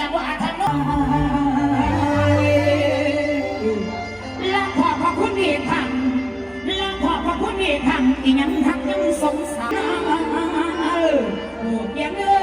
จังหะทางอพระนี่คำลังอพระคุณอีกครั้ยังทักยังสงสารโหดยังเอ